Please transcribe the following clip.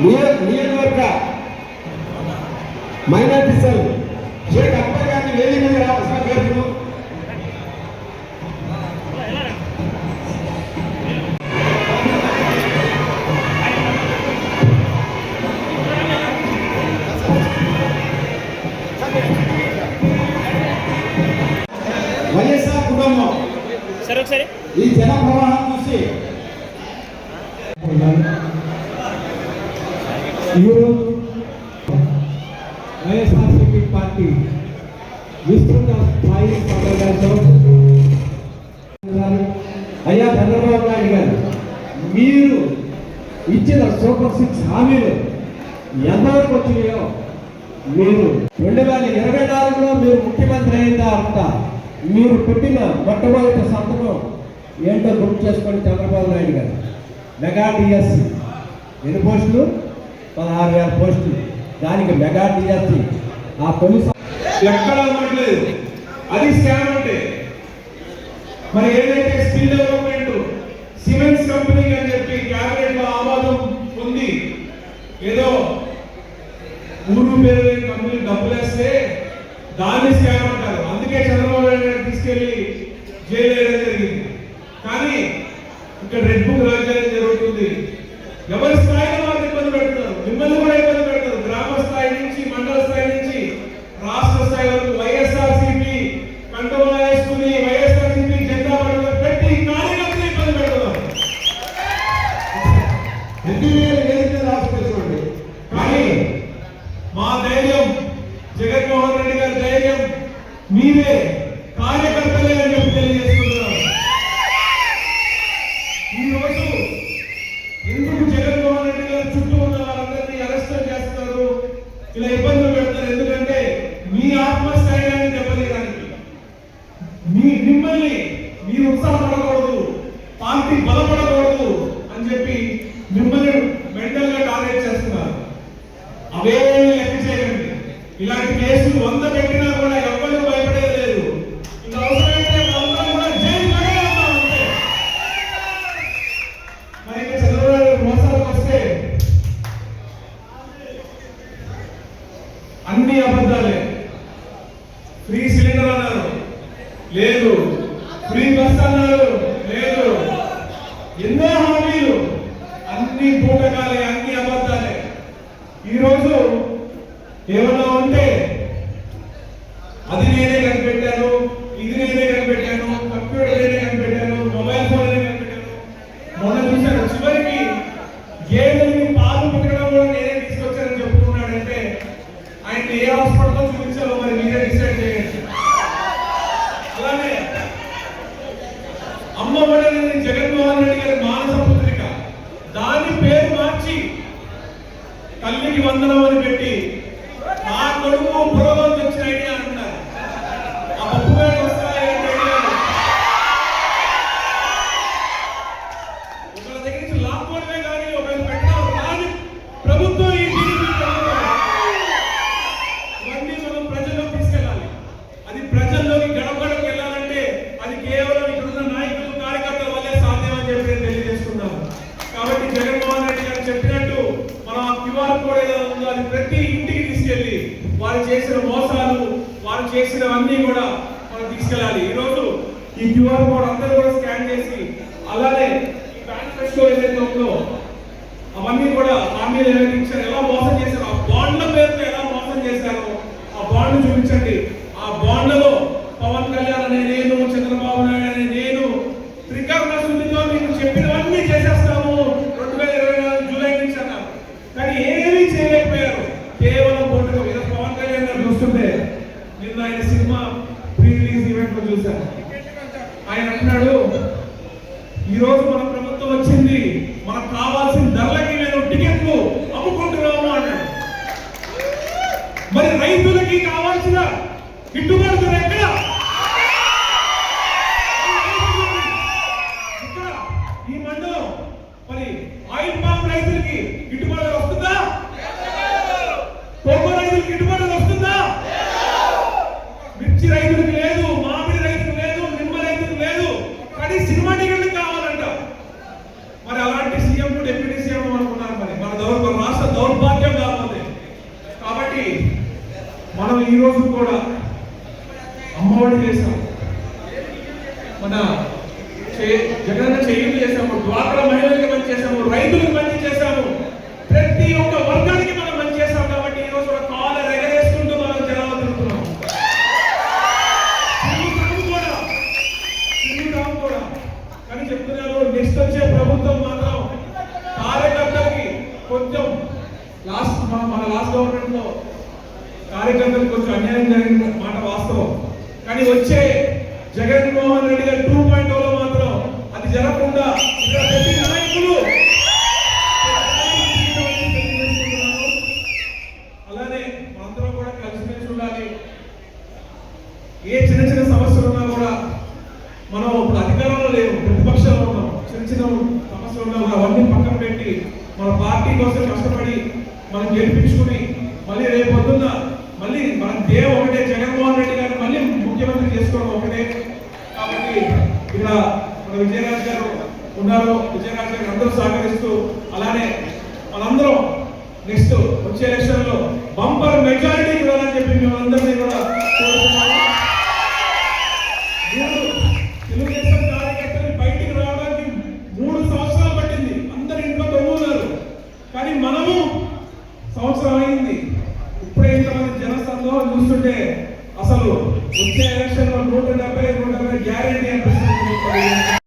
నియోజ నియోజకవర్గ minority cell. Sheikh Akbar గారిని వేదిక మీద రావాల్సిన కోరుతున్నాను వైఎస్ఆర్ కుటుంబం ఈ జన ప్రవాహం చూసి ఈరోజు వైఎస్ఆర్సీపీ పార్టీ విస్తృత స్థాయి సమావేశం అయ్యా చంద్రబాబు నాయుడు గారు మీరు ఇచ్చిన సూపర్ సిక్స్ హామీలు ఎంతవరకు వచ్చినాయో మీరు రెండు వేల ఇరవై నాలుగులో మీరు ముఖ్యమంత్రి అయిన తర్వాత మీరు పెట్టిన మొట్టమొదటి సంతకం ఏంటో గుర్తు చేసుకోండి చంద్రబాబు నాయుడు గారు. మెగా డిఎస్సి ఎన్ని పోస్టులు? పదహారు వేల పోస్టులు. దానికి మెగా డిఎస్సి ఆ తొలి ఎక్కడ అవ్వట్లేదు. అది స్కామ్ అంటే. మరి ఏదైతే స్కిల్ డెవలప్మెంట్ సిమెంట్స్ కంపెనీ అని చెప్పి క్యాబినెట్లో ఆమోదం ఉంది ఏదో ఊరు పేరు లేని కంపెనీ డబ్బులు వేస్తే దాన్ని స్కామ్ అంటారు. అందుకే చంద్రబాబు నాయుడు గారు తీసుకెళ్ళి జైలు మిమ్మల్ని కూడా ఇబ్బంది పెడతారు. గ్రామ స్థాయి నుంచి మండల స్థాయి నుంచి రాష్ట్ర స్థాయి వరకు వైఎస్ఆర్ సిపి కంట్రోల్ వేసుకుని వైఎస్ఆర్ సిపి జెండా పట్టుకుని పెట్టి కార్యకర్తలు ఇబ్బంది పెడుతున్నారు. ఎన్టీఆర్ వేదిక మీద రాసుకొచ్చుకోండి కానీ మీరు ఉత్సాహపడకూడదు పార్టీ బలపడకూడదు అని చెప్పి మిమ్మల్ని మెంటల్గా టార్గెట్ చేస్తున్నారు. అవే లెక్క చేయండి. ఇలాంటి కేసులు వంద పెట్టినా కూడా ఎవ్వరూ భయపడేది లేదు. ఇంకా అవసరమైతే కూడా జైలు మరి ఇంకా చంద్రబాబు మోసాలకు వస్తే అన్ని అబద్ధాలే. ఫ్రీ సిలిండర్ అన్నారు. లేదు. ఫ్రీ బస్ అన్నారు. లేదు. ఎన్నో హామీలు. అన్ని పూటకాలే అన్ని అబద్ధాలే. ఈరోజు ఏమన్నా ఉంటే అది నేనే కనిపెట్టాను ఇది నేనే కనిపెట్టాను కంప్యూటర్ నేనే కనిపెట్టాను మొబైల్ ఫోన్ నేనే కనిపెట్టాను మొన్న చూశాను చివరికి గేదెల్ని పాలు పుట్టడం కూడా నేనే తీసుకొచ్చానని చెప్పుకున్నాడంటే ఆయన ఏ హాస్పిటల్లో చూపించాలో మరి మీరే డిసైడ్ చేయండి అలానే అమ్మఒడి అనేది జగన్మోహన్ రెడ్డి గారి మానస పుత్రిక దాని పేరు మార్చి తల్లికి వందనం అని పెట్టి నా కొడుకు పురోగం తెచ్చిన ఐడియా అంటున్నారు ఆ పప్పు వేడి వస్తాయి అంటే ఐడియాలు. ఒకరి దగ్గర నుంచి లాక్కోవడమే కానీ ఒకరు పెట్టడం రాని ప్రభుత్వం ఈ టీడీపీ ప్రభుత్వం ఇవన్నీ మనం ప్రజల్లోకి తీసుకెళ్ళాలి అది ప్రజల్లోకి గడపడకు వెళ్ళాలంటే అది కేవలం ఇక్కడున్న నాయకులు కార్యకర్తల వల్లే సాధ్యం అని చెప్పి నేను తెలియజేస్తున్నాను కాబట్టి జగన్మోహన్ రెడ్డి గారు చెప్పినట్టు మనం ఆ క్యూఆర్ కోడ్ ఏదో ఉందో అది ప్రతి ఇంటికి తీసుకెళ్ళి వారు చేసిన మోసాలు వారు చేసినవన్నీ కూడా మనం తీసుకెళ్ళాలి. ఈ రోజు ఈ క్యూఆర్ కోడ్ అందరూ కూడా స్కాన్ చేసి అలానే ఈ మేనిఫెస్టో ఏదైతే ఉందో అవన్నీ కూడా హామీలు ఏవైతే ఇచ్చారు ఎలా మోసం చేశారు ఆ బాండ్ల పేరుతో ఎలా మోసం చేశారో ఆ బాండ్ చూపించండి. ఆ బాండ్లలో పవన్ కళ్యాణ్ అనే నేను చంద్రబాబు నాయుడు అనే నేను త్రికరణ శుద్ధితో మీకు చెప్పినవన్నీ చేసేస్తాము రెండు వేల ఇరవై నాలుగు జూలై నుంచి అన్నారు కానీ ఏమీ చేయలేకపోయారు కేవలం కోటకు ఈరోజు పవన్ కళ్యాణ్ గారు చూస్తుంటే నిన్న ఆయన సినిమా ప్రీ రిలీజ్ ఈవెంట్లో చూశాను. ఆయన అంటున్నాడు ఈరోజు మన ప్రభుత్వం వచ్చింది మనకు కావాల్సిన ధరలకి నేను టికెట్లు అమ్ముకుంటున్నాము అన్నాడు. మరి రైతులకి కావాల్సిన గిట్టుబాటు ఎక్కడ? ఈ రోజు కూడా అమ్మఒడి చేశాం. మన జగన్ చేయం చేశాము డ్వాక్రా మహిళలకి మంచి చేశాము రైతులకు మంచి చేశాము. ప్రతి ఒక్క వర్గానికి మనం మంచి చేశాం కాబట్టి ఈ రోజు కాల రెగరేసుకుంటూ మనం జనాలు తిరుగుతున్నాం. కూడా కూడా. కానీ చెప్తున్నారు నెక్స్ట్ వచ్చే ప్రభుత్వం మాత్రం కార్యకర్తలకి కొంచెం లాస్ట్ మన లాస్ట్ గవర్నమెంట్లో కార్యకర్తలకు కొంచెం అన్యాయం జరిగిన మాట వాస్తవం. కానీ వచ్చే జగన్మోహన్ రెడ్డి గారి టూ పాయింట్ oh లో మాత్రం అది జరగకుండా ఇక్కడ ప్రతి నాయకులు అలానే మనందరం కూడా కలిసిమెలిసి ఉండాలి. ఏ చిన్న చిన్న సమస్యలు ఉన్నా కూడా మనం ఇప్పుడు అధికారంలో లేవు ప్రతిపక్షంలో ఉన్నాం. చిన్న చిన్న సమస్యలు ఉన్నా కూడా అవన్నీ పక్కన పెట్టి మన పార్టీ కోసం కష్టపడి మనం గెలిపించుకుని విజయనాథ్ అందరూ సహకరిస్తూ అలానే మనందరం నెక్స్ట్ వచ్చే ఎలక్షన్లో బంపర్ మెజారిటీ అని చెప్పి మేమందరినీ కూడా మూడు సంవత్సరాలు పట్టింది. ఇంట్లో కానీ మనము సంవత్సరం అయింది. ఇప్పుడే చూస్తుంటే అసలు వచ్చే ఎలక్షన్లో నూట డెబ్బై నూట డెబ్బై గ్యారంటీ అనిపిస్తుంది.